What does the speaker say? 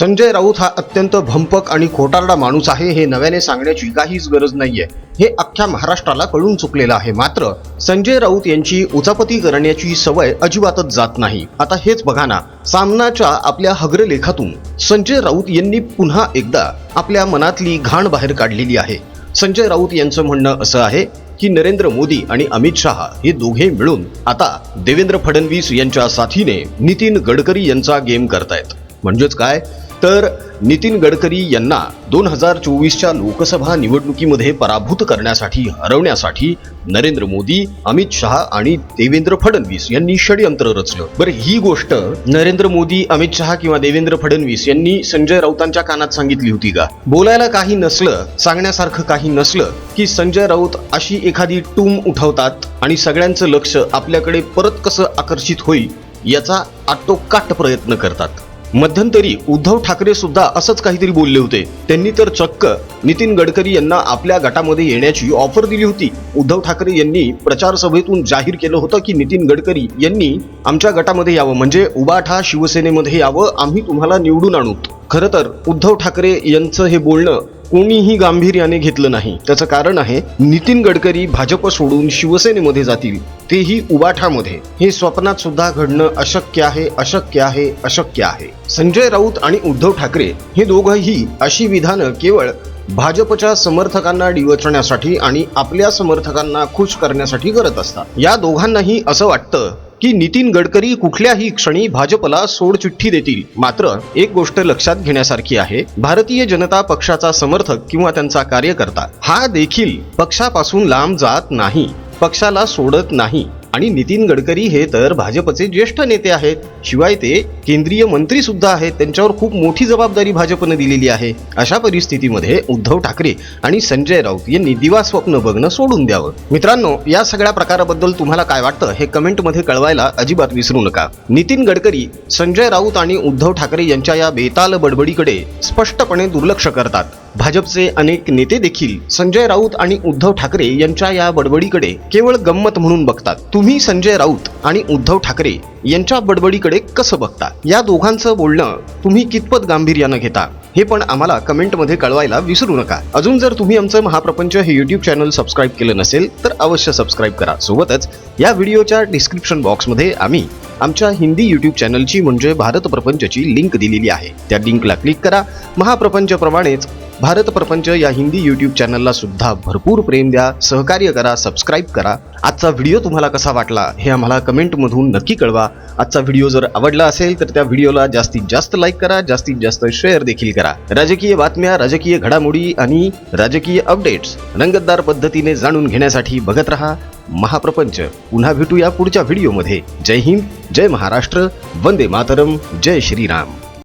संजय राऊत हा अत्यंत भंपक आणि खोटारडा माणूस आहे हे नव्याने सांगण्याची काहीच गरज नाहीये. हे अख्ख्या महाराष्ट्राला कळून चुकलेलं आहे. मात्र संजय राऊत यांची उचापती करण्याची सवय अजिबातच जात नाही. आता हेच बघा ना सामनाच्या आपल्या हग्रलेखातून संजय राऊत यांनी पुन्हा एकदा आपल्या मनातली घाण बाहेर काढलेली आहे. संजय राऊत यांचं म्हणणं असं आहे की नरेंद्र मोदी आणि अमित शहा हे दोघे मिळून आता देवेंद्र फडणवीस यांच्या साथीने नितीन गडकरी यांचा गेम करतायत. म्हणजेच काय? तर नितीन गडकरी यांना दोन हजार चोवीसच्या लोकसभा निवडणुकीमध्ये पराभूत करण्यासाठी हरवण्यासाठी नरेंद्र मोदी अमित शहा आणि देवेंद्र फडणवीस यांनी षडयंत्र रचलं. बरं ही गोष्ट नरेंद्र मोदी अमित शहा किंवा देवेंद्र फडणवीस यांनी संजय राऊतांच्या कानात सांगितली होती का? बोलायला काही नसलं सांगण्यासारखं काही नसलं की संजय राऊत अशी एखादी टूम उठवतात आणि सगळ्यांचं लक्ष आपल्याकडे परत कसं आकर्षित होईल याचा आटोकाट प्रयत्न करतात. मध्यंतरी उद्धव ठाकरे सुद्धा असंच काहीतरी बोलले होते. त्यांनी तर चक्क नितीन गडकरी यांना आपल्या गटामध्ये येण्याची ऑफर दिली होती. उद्धव ठाकरे यांनी प्रचार सभेतून जाहीर केलं होतं की नितीन गडकरी यांनी आमच्या गटामध्ये यावं. म्हणजे उबाठा शिवसेनेमध्ये यावं. आम्ही तुम्हाला निवडून आणू. खरं तर उद्धव ठाकरे यांचं हे बोलणं कोणीही गांभीर्याने घेतलं नाही. त्याचं कारण आहे नितीन गडकरी भाजप सोडून शिवसेनेमध्ये जातील तेही उबाठामध्ये. हे स्वप्नात सुद्धा घडणं अशक्य आहे अशक्य आहे अशक्य आहे. संजय राऊत आणि उद्धव ठाकरे हे दोघंही अशी विधानं केवळ भाजपच्या समर्थकांना डिवचण्यासाठी आणि आपल्या समर्थकांना खुश करण्यासाठी करत असतात. या दोघांनाही असं वाटतं की नितीन गडकरी कुठल्याही क्षणी भाजपला सोडचिठ्ठी देतील. मात्र एक गोष्ट लक्षात घेण्यासारखी आहे भारतीय जनता पक्षाचा समर्थक किंवा त्यांचा कार्यकर्ता हा देखील पक्षापासून लांब जात नाही पक्षाला सोडत नाही. आणि नितीन गडकरी हे तर भाजपचे ज्येष्ठ नेते आहेत. शिवाय ते केंद्रीय मंत्री सुद्धा आहेत. त्यांच्यावर खूप मोठी जबाबदारी भाजपने दिलेली आहे. अशा परिस्थितीमध्ये उद्धव ठाकरे आणि संजय राऊत यांनी दिवा स्वप्न बघणं सोडून द्यावं. मित्रांनो या सगळ्या प्रकाराबद्दल तुम्हाला काय वाटतं हे कमेंटमध्ये कळवायला अजिबात विसरू नका. नितीन गडकरी संजय राऊत आणि उद्धव ठाकरे यांच्या या बेताल बडबडीकडे स्पष्टपणे दुर्लक्ष करतात. भाजपचे अनेक नेते देखील संजय राऊत आणि उद्धव ठाकरे यांच्या या बडबडीकडे केवळ गंमत म्हणून बघतात. तुम्ही संजय राऊत आणि उद्धव ठाकरे यांच्या बडबडीकडे कसं बघता? या दोघांचं बोलणं तुम्ही कितपत गांभीर्यानं घेता? हे पण आम्हाला कमेंटमध्ये कळवायला विसरू नका. अजून जर तुम्ही आमचं महाप्रपंच हे युट्यूब चॅनल सबस्क्राईब केलं नसेल तर अवश्य सबस्क्राईब करा. सोबतच या व्हिडिओच्या डिस्क्रिप्शन बॉक्समध्ये आम्ही आमच्या हिंदी युट्यूब चॅनलची म्हणजे भारत प्रपंचची लिंक दिलेली आहे. त्या लिंकला क्लिक करा. महाप्रपंचप्रमाणेच भारत प्रपंच या हिंदी यूट्यूब चॅनलला सुद्धा भरपूर प्रेम द्या सहकार्य करा सबस्क्राईब करा. आजचा व्हिडिओ तुम्हाला कसा वाटला हे आम्हाला कमेंटमधून नक्की कळवा. आजचा व्हिडिओ जर आवडला असेल तर त्या व्हिडिओला जास्तीत जास्त लाईक करा जास्तीत जास्त शेअर देखील करा. राजकीय बातम्या राजकीय घडामोडी आणि राजकीय अपडेट्स रंगतदार पद्धतीने जाणून घेण्यासाठी बघत रहा महाप्रपंच. पुन्हा भेटूया पुढच्या व्हिडिओमध्ये जय हिंद जय महाराष्ट्र वंदे मातरम जय श्रीराम.